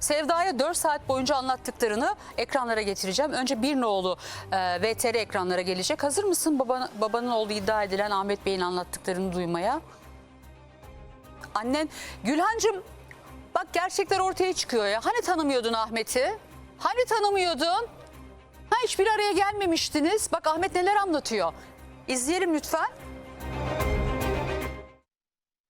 Sevda'ya 4 saat boyunca anlattıklarını ekranlara getireceğim. Önce bir nolu e, VTR ekranlara gelecek. Hazır mısın baban, babanın olduğu iddia edilen Ahmet Bey'in anlattıklarını duymaya? Annen Gülhancığım bak gerçekler ortaya çıkıyor ya. Hani tanımıyordun Ahmet'i? Hani tanımıyordun? Ha hiçbir araya gelmemiştiniz. Bak Ahmet neler anlatıyor. İzleyelim lütfen.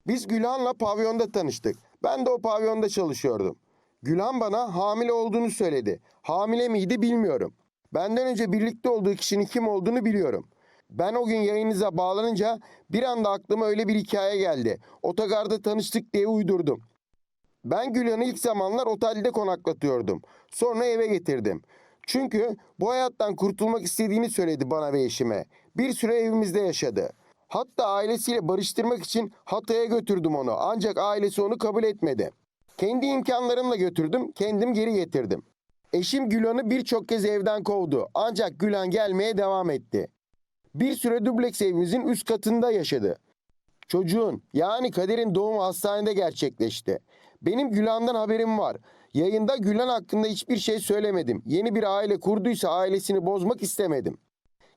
Biz Gülhan'la pavyonda tanıştık. Ben de o pavyonda çalışıyordum. Gülhan bana hamile olduğunu söyledi. Hamile miydi bilmiyorum. Benden önce birlikte olduğu kişinin kim olduğunu biliyorum. Ben o gün yayınıza bağlanınca bir anda aklıma öyle bir hikaye geldi. Otogarda tanıştık diye uydurdum. Ben Gülhan'ı ilk zamanlar otelde konaklatıyordum. Sonra eve getirdim. Çünkü bu hayattan kurtulmak istediğini söyledi bana ve eşime. Bir süre evimizde yaşadı. Hatta ailesiyle barıştırmak için Hatay'a götürdüm onu. Ancak ailesi onu kabul etmedi. Kendi imkanlarımla götürdüm, kendim geri getirdim. Eşim Gülhan'ı birçok kez evden kovdu. Ancak Gülhan gelmeye devam etti. Bir süre dubleks evimizin üst katında yaşadı. Çocuğun yani Kader'in doğumu hastanede gerçekleşti. Benim Gülhan'dan haberim var. Yayında Gülhan hakkında hiçbir şey söylemedim. Yeni bir aile kurduysa ailesini bozmak istemedim.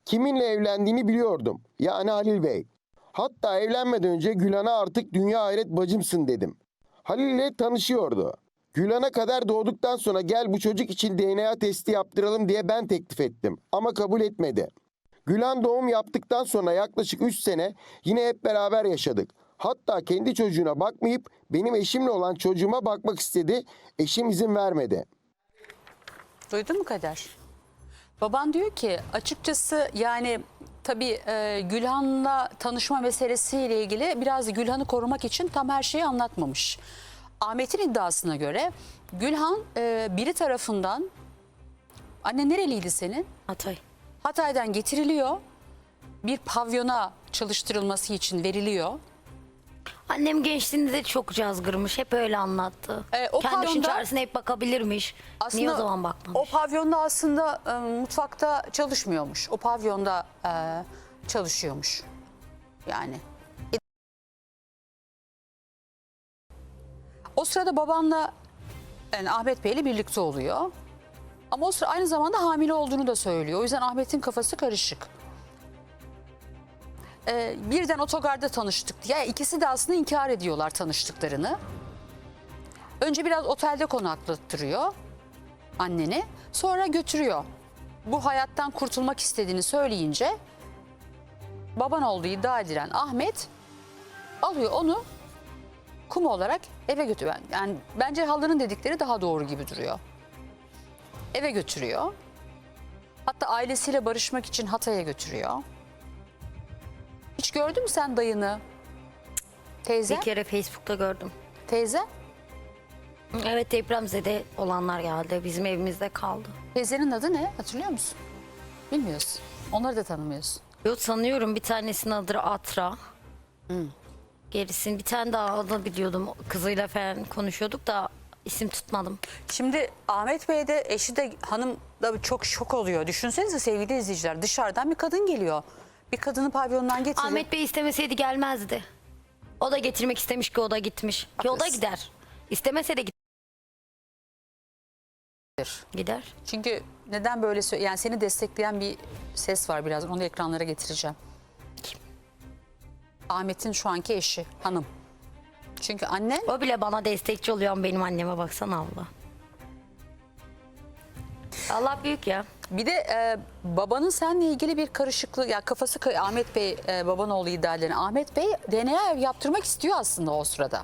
Kiminle evlendiğini biliyordum. Yani Halil Bey. Hatta evlenmeden önce Gülhan'a artık dünya hayret bacımsın dedim. Halil ile tanışıyordu. Gülhan'a kadar doğduktan sonra gel bu çocuk için DNA testi yaptıralım diye ben teklif ettim. Ama kabul etmedi. Gülen doğum yaptıktan sonra yaklaşık 3 sene yine hep beraber yaşadık. Hatta kendi çocuğuna bakmayıp benim eşimle olan çocuğuma bakmak istedi. Eşim izin vermedi. Duydun mu Kader? Baban diyor ki açıkçası yani tabii e, Gülhan'la tanışma meselesiyle ilgili biraz Gülhan'ı korumak için tam her şeyi anlatmamış. Ahmet'in iddiasına göre Gülhan e, biri tarafından anne nereliydi senin? Hatay. Hatay'dan getiriliyor. Bir pavyona çalıştırılması için veriliyor. Annem gençliğinde de çok cazgırmış. Hep öyle anlattı. Ee, o Kendi işin pavyonda- çaresine hep bakabilirmiş. Niye o zaman bakmamış? O pavyonda aslında e, mutfakta çalışmıyormuş. O pavyonda e, çalışıyormuş. Yani. O sırada babanla yani Ahmet Bey'le birlikte oluyor. Ama o sıra aynı zamanda hamile olduğunu da söylüyor. O yüzden Ahmet'in kafası karışık. Ee, birden otogarda tanıştık. Ya ikisi de aslında inkar ediyorlar tanıştıklarını. Önce biraz otelde konaklattırıyor anneni. Sonra götürüyor. Bu hayattan kurtulmak istediğini söyleyince baban olduğu iddia edilen Ahmet alıyor onu kum olarak eve götürüyor. Yani bence halının dedikleri daha doğru gibi duruyor. Eve götürüyor. Hatta ailesiyle barışmak için Hatay'a götürüyor. Gördün mü sen dayını? Teyze? Bir kere Facebook'ta gördüm. Teyze? Evet depremzede olanlar geldi. Bizim evimizde kaldı. Teyzenin adı ne? Hatırlıyor musun? Bilmiyorsun. Onları da tanımıyorsun. Yok sanıyorum bir tanesinin adı Atra. Gerisini bir tane daha adını biliyordum. Kızıyla falan konuşuyorduk da isim tutmadım. Şimdi Ahmet Bey de eşi de hanım da çok şok oluyor. Düşünsenize sevgili izleyiciler dışarıdan bir kadın geliyor. Bir kadını pavyondan getirir. Ahmet Bey istemeseydi gelmezdi. O da getirmek istemiş ki o da gitmiş. Ki o da Haklısın. gider. İstemese de git- gider. Çünkü neden böyle sö- yani seni destekleyen bir ses var birazdan onu ekranlara getireceğim. Ahmet'in şu anki eşi hanım. Çünkü annen O bile bana destekçi oluyor ama benim anneme baksana abla. Allah büyük ya. Bir de e, babanın seninle ilgili bir karışıklığı ya kafası Ahmet Bey e, baban oğlu iddia edilen Ahmet Bey DNA yaptırmak istiyor aslında o sırada.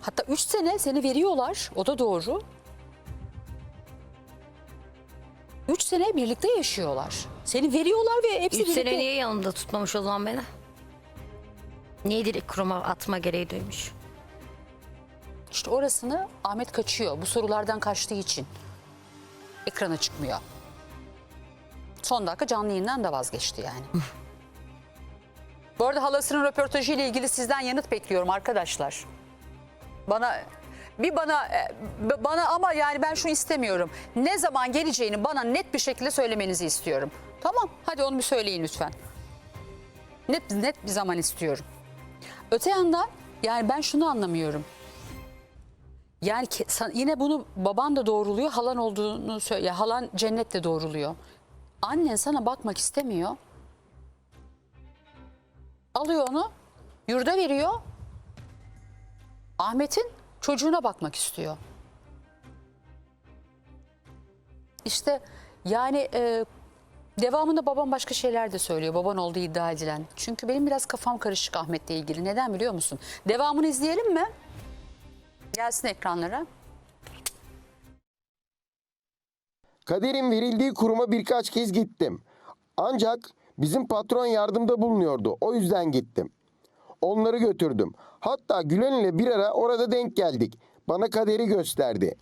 Hatta 3 sene seni veriyorlar o da doğru. 3 sene birlikte yaşıyorlar. Seni veriyorlar ve hepsi 3 birlikte. sene niye yanında tutmamış o zaman beni? Niye direkt kuruma atma gereği duymuş? İşte orasını Ahmet kaçıyor. Bu sorulardan kaçtığı için. Ekrana çıkmıyor. Son dakika canlı yayından da vazgeçti yani. Bu arada halasının röportajı ile ilgili sizden yanıt bekliyorum arkadaşlar. Bana bir bana e, bana ama yani ben şunu istemiyorum. Ne zaman geleceğini bana net bir şekilde söylemenizi istiyorum. Tamam hadi onu bir söyleyin lütfen. Net net bir zaman istiyorum. Öte yandan yani ben şunu anlamıyorum. Yani yine bunu baban da doğruluyor, halan olduğunu söylüyor. Halan cennetle doğruluyor. Annen sana bakmak istemiyor. Alıyor onu, yurda veriyor. Ahmet'in çocuğuna bakmak istiyor. İşte yani e, devamında babam başka şeyler de söylüyor. Baban olduğu iddia edilen. Çünkü benim biraz kafam karışık Ahmet'le ilgili. Neden biliyor musun? Devamını izleyelim mi? Gelsin ekranlara. Kader'in verildiği kuruma birkaç kez gittim. Ancak bizim patron yardımda bulunuyordu. O yüzden gittim. Onları götürdüm. Hatta Gülen ile bir ara orada denk geldik. Bana kaderi gösterdi.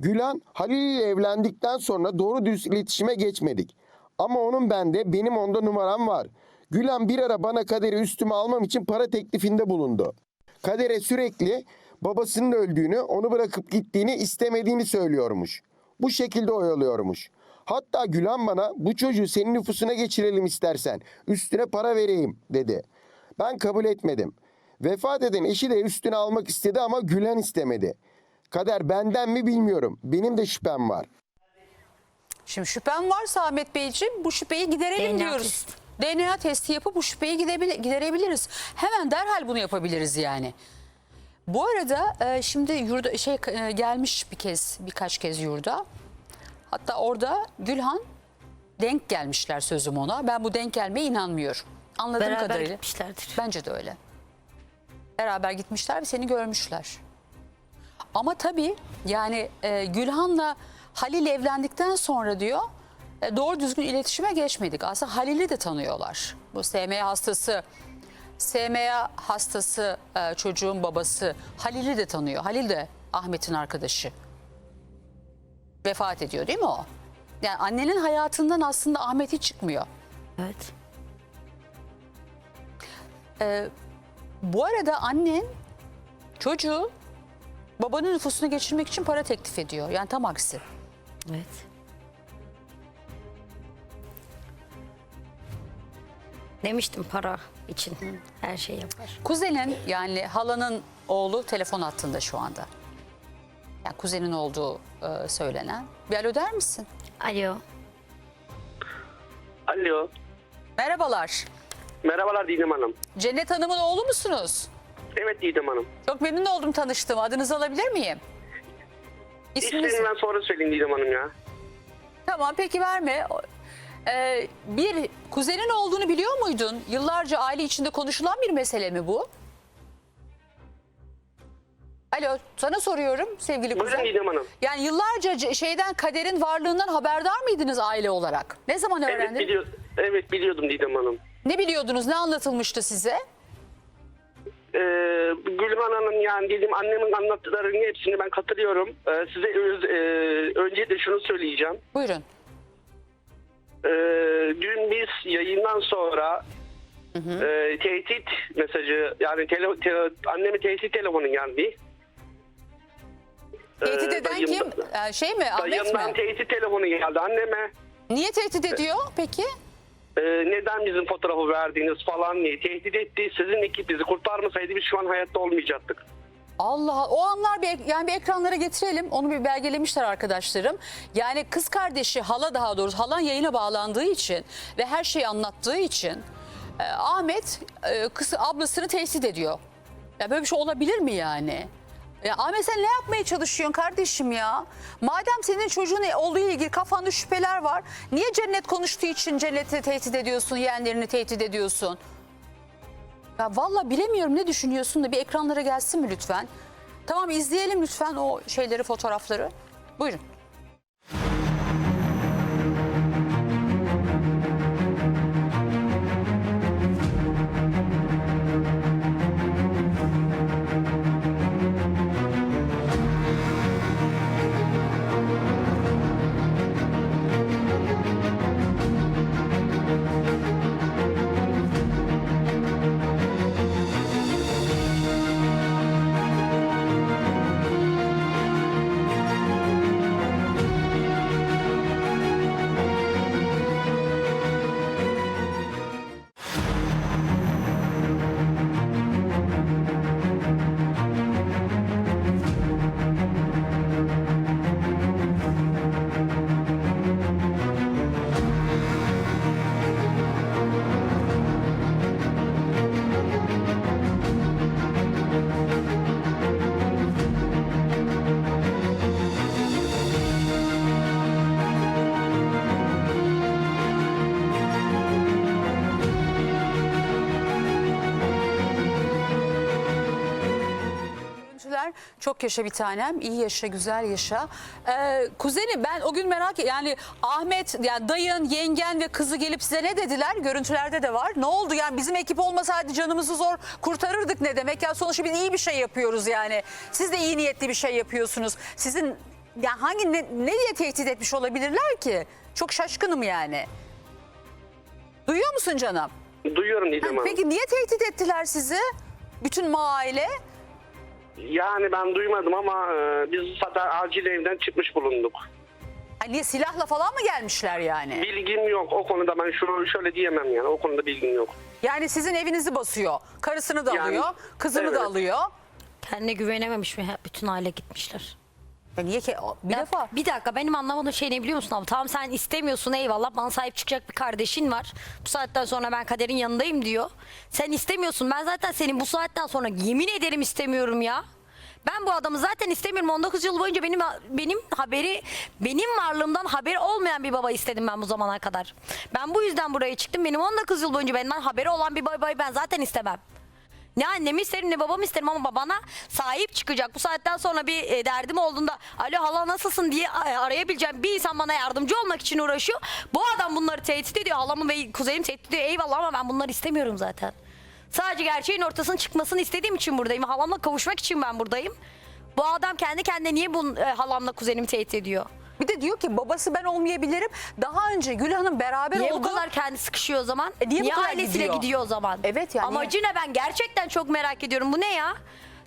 Gülen Halil ile evlendikten sonra doğru düz iletişime geçmedik. Ama onun bende, benim onda numaram var. Gülen bir ara bana kaderi üstüme almam için para teklifinde bulundu. Kadere sürekli babasının öldüğünü, onu bırakıp gittiğini istemediğini söylüyormuş. Bu şekilde oyalıyormuş. Hatta Gülen bana bu çocuğu senin nüfusuna geçirelim istersen. Üstüne para vereyim dedi. Ben kabul etmedim. Vefat eden eşi de üstüne almak istedi ama Gülen istemedi. Kader benden mi bilmiyorum. Benim de şüphem var. Şimdi şüphem varsa Ahmet Beyciğim bu şüpheyi giderelim DNA diyoruz. testi. DNA testi yapıp bu şüpheyi giderebiliriz. Hemen derhal bunu yapabiliriz yani. Bu arada e, şimdi yurda şey e, gelmiş bir kez birkaç kez yurda. Hatta orada Gülhan denk gelmişler sözüm ona. Ben bu denk gelmeye inanmıyorum. Anladığım Beraber kadarıyla. gitmişlerdir. Bence de öyle. Beraber gitmişler ve seni görmüşler. Ama tabii yani e, Gülhan'la Halil evlendikten sonra diyor e, doğru düzgün iletişime geçmedik. Aslında Halil'i de tanıyorlar. Bu SMA hastası, SMA hastası e, çocuğun babası Halil'i de tanıyor. Halil de Ahmet'in arkadaşı. Vefat ediyor değil mi o? Yani annenin hayatından aslında Ahmet hiç çıkmıyor. Evet. Bu arada annen çocuğu babanın nüfusuna geçirmek için para teklif ediyor. Yani tam aksi. Evet. Demiştim para için her şey yapar. Kuzenin yani halanın oğlu telefon hattında şu anda. Yani kuzenin olduğu e, söylenen. Bir alo der misin? Alo. Alo. Merhabalar. Merhabalar Didem Hanım. Cennet Hanım'ın oğlu musunuz? Evet Didem Hanım. Çok memnun oldum tanıştığıma. Adınızı alabilir miyim? İsminiz? İsmini ben sonra söyleyeyim Didem Hanım ya. Tamam peki verme. Ee, bir kuzenin olduğunu biliyor muydun? Yıllarca aile içinde konuşulan bir mesele mi bu? Alo sana soruyorum sevgili Buyurun kuzen. Didem Hanım. Yani yıllarca şeyden kaderin varlığından haberdar mıydınız aile olarak? Ne zaman Evet, öğrendiniz? biliyor, evet biliyordum Didem Hanım. ne biliyordunuz? Ne anlatılmıştı size? Ee, Gülhan Hanım yani dedim annemin anlattıklarının hepsini ben katılıyorum. Ee, size öz, e, öncelikle şunu söyleyeceğim. Buyurun. Ee, dün biz yayından sonra e, tehdit mesajı yani tele, te, anneme tehdit telefonu geldi. Tehdit Ee, eden dayım- kim? Ee, şey mi? Ahmet Dayımdan mi? tehdit telefonu geldi anneme. Niye tehdit ediyor peki? Neden bizim fotoğrafı verdiniz falan diye tehdit etti. Sizin ekip bizi kurtarmasaydı biz şu an hayatta olmayacaktık. Allah o anlar bir yani bir ekranlara getirelim. Onu bir belgelemişler arkadaşlarım. Yani kız kardeşi hala daha doğrusu halan yayına bağlandığı için ve her şeyi anlattığı için e, Ahmet e, kız ablasını tehdit ediyor. Ya böyle bir şey olabilir mi yani? Ya Ahmet sen ne yapmaya çalışıyorsun kardeşim ya? Madem senin çocuğun olduğu ile ilgili kafanda şüpheler var. Niye cennet konuştuğu için cenneti tehdit ediyorsun, yeğenlerini tehdit ediyorsun? Ya valla bilemiyorum ne düşünüyorsun da bir ekranlara gelsin mi lütfen? Tamam izleyelim lütfen o şeyleri, fotoğrafları. Buyurun. Teşekkürler. Çok yaşa bir tanem. İyi yaşa, güzel yaşa. Ee, kuzeni ben o gün merak yani Ahmet yani dayın, yengen ve kızı gelip size ne dediler? Görüntülerde de var. Ne oldu yani bizim ekip olmasaydı canımızı zor kurtarırdık ne demek? Ya sonuçta biz iyi bir şey yapıyoruz yani. Siz de iyi niyetli bir şey yapıyorsunuz. Sizin ya hangi ne, ne diye tehdit etmiş olabilirler ki? Çok şaşkınım yani. Duyuyor musun canım? Duyuyorum Didem Hanım. Peki niye tehdit ettiler sizi? Bütün aile. Yani ben duymadım ama e, biz zaten acil evden çıkmış bulunduk. Ay niye silahla falan mı gelmişler yani? Bilgim yok o konuda ben şunu şöyle diyemem yani o konuda bilgim yok. Yani sizin evinizi basıyor. Karısını da Yani, alıyor, kızını da evet. alıyor. Kendine güvenememiş mi? Hep Bütün aile gitmişler. Ya niye ki bir Ya, defa Bir dakika benim anlamadığım şey ne biliyor musun abi? Tamam sen istemiyorsun eyvallah bana sahip çıkacak bir kardeşin var. Bu saatten sonra ben kaderin yanındayım diyor. Sen istemiyorsun ben zaten senin bu saatten sonra yemin ederim istemiyorum ya. Ben bu adamı zaten istemiyorum. 19 yıl boyunca benim benim haberi benim varlığımdan haberi olmayan bir baba istedim ben bu zamana kadar. Ben bu yüzden buraya çıktım. Benim 19 yıl boyunca benden haberi olan bir babayı ben zaten istemem. Ne annemi isterim ne babamı isterim ama babana sahip çıkacak. Bu saatten sonra bir e, derdim olduğunda alo hala nasılsın diye e, arayabileceğim bir insan bana yardımcı olmak için uğraşıyor. Bu adam bunları tehdit ediyor. Halamı ve kuzenim tehdit ediyor. Eyvallah ama ben bunları istemiyorum zaten. Sadece gerçeğin ortasına çıkmasını istediğim için buradayım. Halamla kavuşmak için ben buradayım. Bu adam kendi kendine niye bu e, halamla kuzenimi tehdit ediyor? Bir de diyor ki babası ben olmayabilirim. Daha önce Gül Hanım beraber Niye oldu. bu kadar kendi sıkışıyor o zaman? E, niye bu kadar ailesiyle gidiyor? gidiyor? o zaman? Evet yani Amacı ne ben gerçekten çok merak ediyorum. Bu ne ya?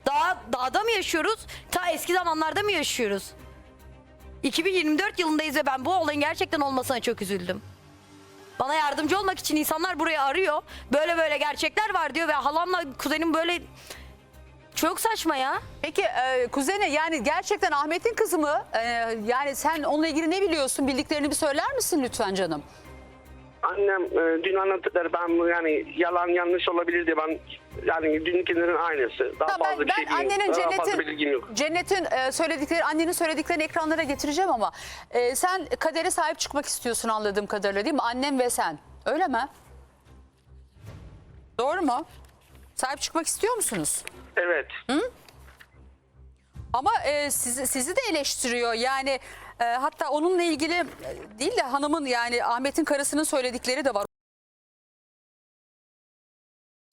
Dağ, dağda mı yaşıyoruz? Ta eski zamanlarda mı yaşıyoruz? 2024 yılındayız ve ben bu olayın gerçekten olmasına çok üzüldüm. Bana yardımcı olmak için insanlar buraya arıyor. Böyle böyle gerçekler var diyor ve halamla kuzenim böyle çok saçma ya. Peki e, kuzene yani gerçekten Ahmet'in kızı mı? E, yani sen onunla ilgili ne biliyorsun? Bildiklerini bir söyler misin lütfen canım? Annem e, dün anlattıkları ben bu yani yalan yanlış olabilir diye ben yani dünkilerin aynısı. Daha Tamam, fazla ben, bir şey ben bilmiyorum. annenin Daha fazla cennetin bilgim yok. cennetin e, söyledikleri annenin söylediklerini ekranlara getireceğim ama e, sen kadere sahip çıkmak istiyorsun anladığım kadarıyla değil mi? Annem ve sen. Öyle mi? Doğru mu? Sahip çıkmak istiyor musunuz? Evet. Ama e, sizi, sizi de eleştiriyor. Yani e, hatta onunla ilgili e, değil de hanımın yani Ahmet'in karısının söyledikleri de var.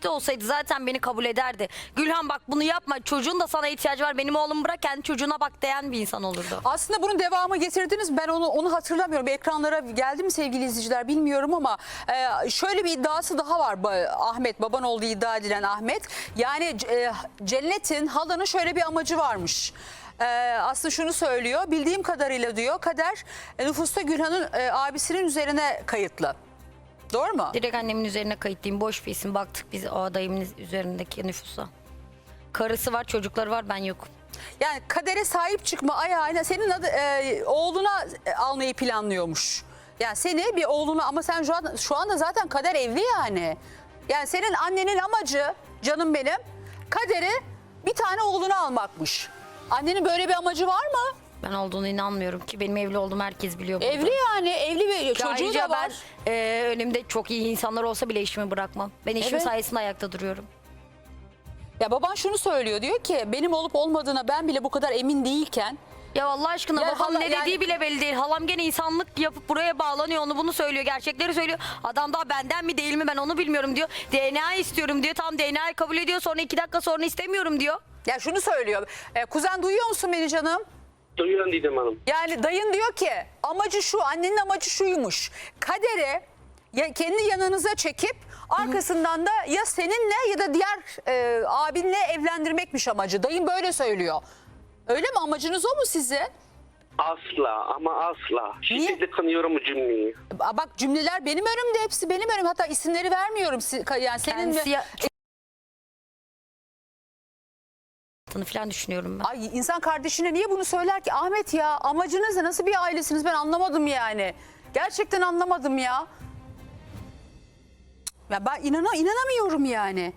De olsaydı zaten beni kabul ederdi. Gülhan bak bunu yapma çocuğun da sana ihtiyacı var benim oğlumu bırak kendi çocuğuna bak diyen bir insan olurdu. Aslında bunun devamı getirdiniz. Ben onu onu hatırlamıyorum. Ekranlara geldi mi sevgili izleyiciler bilmiyorum ama e, şöyle bir iddiası daha var Ba- Ahmet baban olduğu iddia edilen Ahmet. Yani e, Cennet'in halanın şöyle bir amacı varmış. E, aslında şunu söylüyor. Bildiğim kadarıyla diyor Kader e, nüfusta Gülhan'ın e, abisinin üzerine kayıtlı. Doğru mu? Direkt annemin üzerine kayıtlıyım boş bir isim baktık biz o adayımın üzerindeki nüfusa. Karısı var çocukları var ben yokum. Yani kadere sahip çıkma ayağına senin adı, e, oğluna e, almayı planlıyormuş. Yani seni bir oğluna ama sen şu, an, şu anda zaten kader evli yani. Yani senin annenin amacı canım benim kaderi bir tane oğlunu almakmış. Annenin böyle bir amacı var mı? Ben olduğunu inanmıyorum ki benim evli olduğumu herkes biliyor. burada. Evli yani evli bir çocuğu Ayrıca da var. ben e, önümde çok iyi insanlar olsa bile işimi bırakmam. Ben işim Evet. sayesinde ayakta duruyorum. Ya baban şunu söylüyor diyor ki benim olup olmadığına ben bile bu kadar emin değilken Ya Allah aşkına Ya babam hala- ne yani- dediği bile belli değil. Halam gene insanlık yapıp buraya bağlanıyor onu bunu söylüyor. Gerçekleri söylüyor. Adam daha benden mi değil mi ben onu bilmiyorum diyor. DNA istiyorum diyor. Tam DNA'yı kabul ediyor. Sonra iki dakika sonra istemiyorum diyor. ya şunu söylüyor. E, kuzen duyuyor musun beni canım? Duyuyorum Didem Hanım. Yani dayın diyor ki amacı şu annenin amacı şuymuş. Kaderi ya kendi yanınıza çekip arkasından da ya seninle ya da diğer e, abinle evlendirmekmiş amacı. Dayın böyle söylüyor. Öyle mi amacınız o mu sizin? Asla ama asla. Şiddetle kınıyorum bu cümleyi. Aa, Bak cümleler benim önümde hepsi benim önüm. Hatta isimleri vermiyorum. Si- Yani senin Kendisi ve... ya... falan düşünüyorum ben. Ay insan kardeşine niye bunu söyler ki? Ahmet ya amacınız ne? Nasıl bir ailesiniz? Ben anlamadım yani. Gerçekten anlamadım ya. Ya ben inana, inanamıyorum yani.